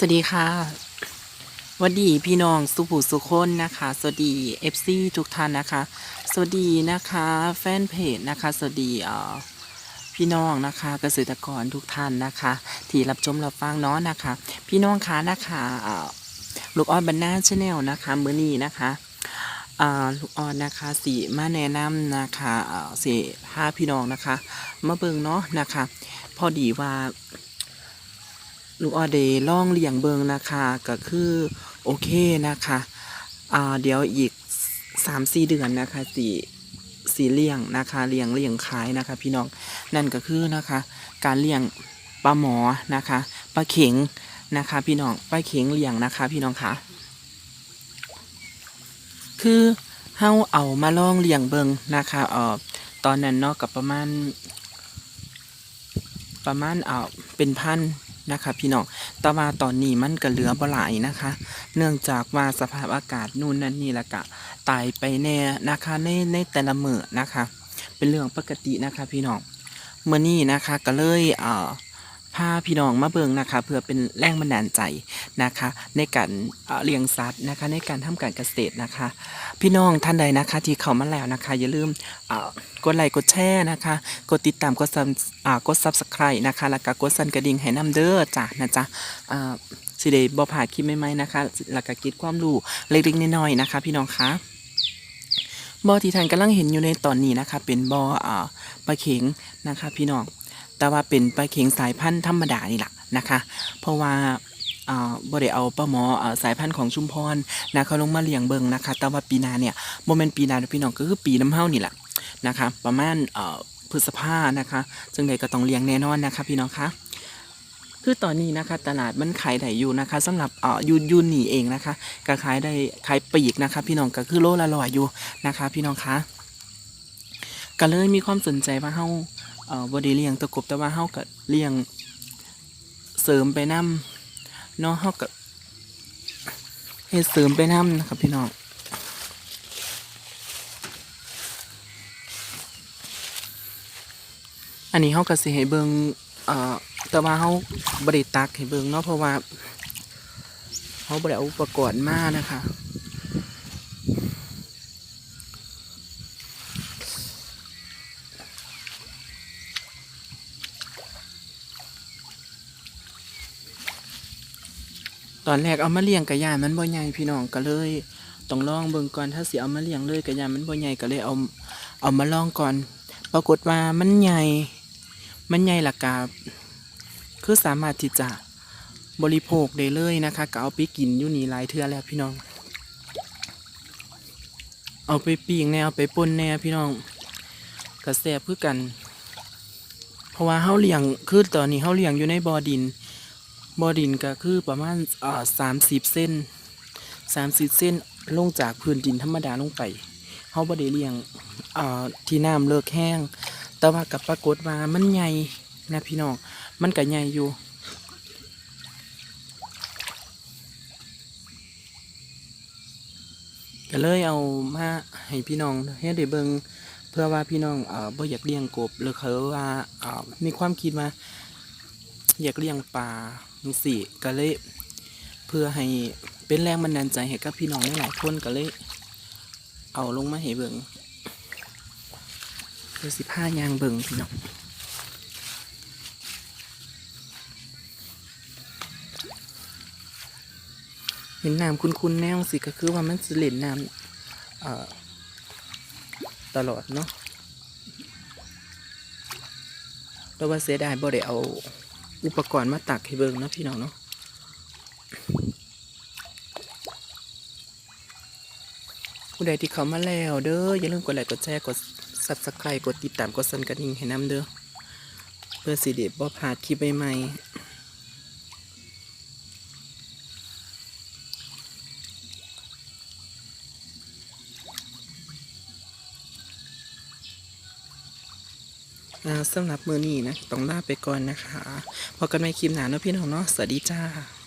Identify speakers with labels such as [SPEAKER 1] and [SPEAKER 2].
[SPEAKER 1] สวัสดีค่ะสวัสดีพี่น้องสุภูสุคนนะคะ สวัสดีเอฟซีทุกท่านนะคะ สวัสดีนะคะแฟนเพจนะคะ สวัสดีเอ่อพี่น้องนะคะเกษตรกรทุกท่านนะคะ ที่รับชมรับฟังเนาะนะคะ พี่น้องคะนะคะเอ่อลูกออนบันนาชาแนลนะคะเมื้อนี้นะคะอ่าลูกออนนะคะสีมาแนะนำนะคะเอ่อสีพาพี่น้องนะคะมาเบิงเนาะนะคะ พอดีว่า ลูกออเดย์ล่องเลี้ยงเบิงนะคะก็คือโอเคนะคะอ่าเดี๋ยวอีกสามสี่เดือนนะคะสีสีเลี้ยงนะคะเลี้ยงเลี้ยงขายนะคะ พี่น้องนั่นก็คือนะคะ การเลี้ยงปลาหมอนะคะปลาเข็งนะคะ พี่น้องปลาเข็งเลี้ยงนะคะ พี่น้องคะคือเฮาเอามาล่องเลี้ยงเบิงนะคะเอ่อตอนนั้นเนาะกับประมาณ ประมาณเอ่อเป็นพัน นะคะพี่น้อง แต่ว่าตอนนี้มันก็เหลือบ่หลายนะคะ เนื่องจากว่าสภาพอากาศนู่นนั่นนี่ละกะตายไปแน่นะคะในในแต่ละมือนะคะ เป็นเรื่องปกตินะคะพี่น้องเมื่อนี้นะคะก็เลยเอ่อ พาพี่น้องมาเบิ่งนะคะ เพื่อเป็นแรงบันดาลใจนะคะ ในการเาเลี้ยงสัตว์นะคะ ในการทำการเกษตรนะคะ พี่น้องท่านใดนะคะ ที่เข้ามาแล้วนะคะ อย่าลืมกดไลค์กดแชร์นะคะ กดติดตามกดซับกดซับสไครต์นะคะ แล้วก็กดสั่นกระดิ่งให้น้ำเด้อจ้ะนะจ๊ะอ่าสิได้บ่พลาคลิปใหม่ๆนะคะแล้วก็กิจความรู้เล็กๆน้อยๆนะคะ พี่น้องคะบ่อที่ท่านกำลังเห็นอยู่ในตอนนี้นะคะ เป็นบ่ออ่าปลาเข็งนะคะ พี่น้อง แต่ว่าเป็นปลาเข็งสายพันธุ์ธรรมดานี่แหละนะคะ เพราะว่าอ่าบ่ได้เอาปลาหมอสายพันธุ์ของชุมพรนะเขาลงมาเลี้ยงเบิงนะคะ แต่ว่าปีนาเนี่ยบ่แม่นปีนาพี่น้องก็คือปีน้ำเฮานี่แหละนะคะ ประมาณเอ่อพฤษภานะคะซึ่งใดก็ต้องเลี้ยงแน่นอนนะคะ พี่น้องคะคือตอนนี้นะคะ ตลาดมันขายได้อยู่นะคะสำหรับเอ่อยูยูนี่เองนะคะก็ขายได้ขายปีกนะคะ พี่น้องก็คือโลละร้อยอยู่นะคะ พี่น้องคะก็เลยมีความสนใจว่าเฮา เอ่อบ่ได้เลี้ยงตะกบแต่ว่าเฮาก็เลี้ยงเสริมไปนํเนาะเฮาก็เฮ็ดเสริมไปนํนะครับพี่น้องอันนี้เขาก็สิให้เบิงเอ่อแต่ว่าเขาบริตักให้เบิงเนาะเพราะว่าเขาบริเอาอุปกรณ์มานะคะ ตอนแรกเอามาเลี้ยงกระยานมันบ่ใหญ่พี่น้องก็เลยต้องลองเบิ่งก่อนถ้าสิเอามาเลี้ยงเลยกระยานมันบ่ใหญ่ก็เลยเอาเอามาลองก่อน ปรากฏว่ามันใหญ่ มันใหญ่หละกกาคือสามารถที่จะบริโภคได้เลยนะคะก็เอาไปกินอยู่นี่หลายเทื่อแล้วพี่น้อง เอาไปปีงแนวไปป่นแนวพี่น้องกระแสบคือกัน เพราะว่าเฮาเลี้ยงคือตอนนี้เฮาเลี้ยงอยู่ในบ่อดิน บ่อดินก็คือประมาณอ่าสามสิบเส้นสามสิบเส้นลงจากพื้นดินธรรมดาลงไปเฮาบ่ได้เลี้ยงอ่าที่น้ำเลิกแห้ง แต่ว่ากับปรากฏว่ามันใหญ่นะพี่น้องมันก็ใหญ่อยู่ก็เลยเอามาให้พี่น้องให้ได้เบิงเพื่อว่าพี่น้องเอ่อบ่อยากเลี้ยงกบหรือเขาว่าเอ่อมีความคิดว่า อยากเลี้ยงปลาจังซี่ก็เลยเพื่อให้เป็นแรงบันดาลใจให้กับพี่น้องหลายคนก็เลย เอาลงมาให้เบิงเดี๋ยวสิผ้ายางเบิ่งพี่น้องเห็นน้ำคุ้นๆแนวสิก็คือว่ามันสิเล่นน้ำตลอดเนาะแต่ว่าเสียดายบ่ได้เอา อุปกรณ์มาตักให้เบิ่งนะพี่น้องเนาะผู้ใดที่เขามาแล้วเด้ออย่าลืมกดไลค์กดแชร์กดซับสไครต์กดติดตามกดสั่นกระดิ่งให้น้ำเด้อเพื่อสิเดบ่พลาดคลิปใหม่ๆ สำหรับมือนี้นะต้องลาไปก่อนนะคะพอกันไม่คลิปหนาเนาะพี่น้องเนาะสวัสดีจ้า